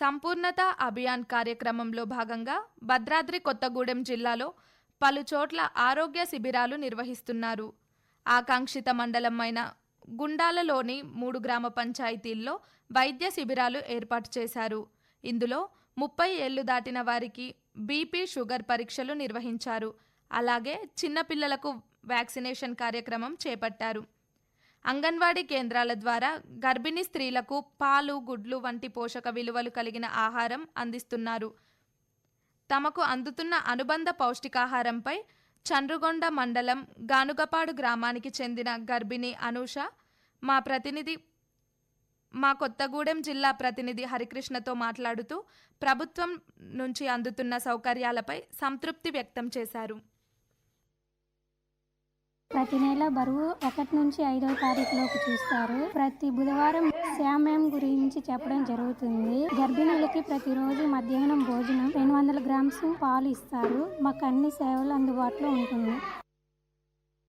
సంపూర్ణత అభియాన్ కార్యక్రమంలో భాగంగా భద్రాద్రి కొత్తగూడెం జిల్లాలో పలు చోట్ల ఆరోగ్య శిబిరాలు నిర్వహిస్తున్నారు. ఆకాంక్షిత మండలమైన గుండాలలోని మూడు గ్రామ పంచాయతీల్లో వైద్య శిబిరాలు ఏర్పాటు చేశారు. ఇందులో ముప్పై ఏళ్ళు దాటిన వారికి బీపీ షుగర్ పరీక్షలు నిర్వహించారు. అలాగే చిన్నపిల్లలకు వ్యాక్సినేషన్ కార్యక్రమం చేపట్టారు. అంగన్వాడీ కేంద్రాల ద్వారా గర్భిణీ స్త్రీలకు పాలు గుడ్లు వంటి పోషక విలువలు కలిగిన ఆహారం అందిస్తున్నారు. తమకు అందుతున్న అనుబంధ పౌష్టికాహారంపై చండ్రుగొండ మండలం గానుగపాడు గ్రామానికి చెందిన గర్భిణి అనూష మా ప్రతినిధి మా కొత్తగూడెం జిల్లా ప్రతినిధి హరికృష్ణతో మాట్లాడుతూ ప్రభుత్వం నుంచి అందుతున్న సౌకర్యాలపై సంతృప్తి వ్యక్తం చేశారు. ప్రతి నెల బరువు ఒకటి నుంచి ఐదో తారీఖులోపు చూస్తారు. ప్రతి బుధవారం శామ్యం గురించి చెప్పడం జరుగుతుంది. గర్భిణులకి ప్రతిరోజు మధ్యాహ్నం భోజనం రెండు వందల గ్రామ్స్ పాలు ఇస్తారు. మాకు అన్ని సేవలు అందుబాటులో ఉంటుంది.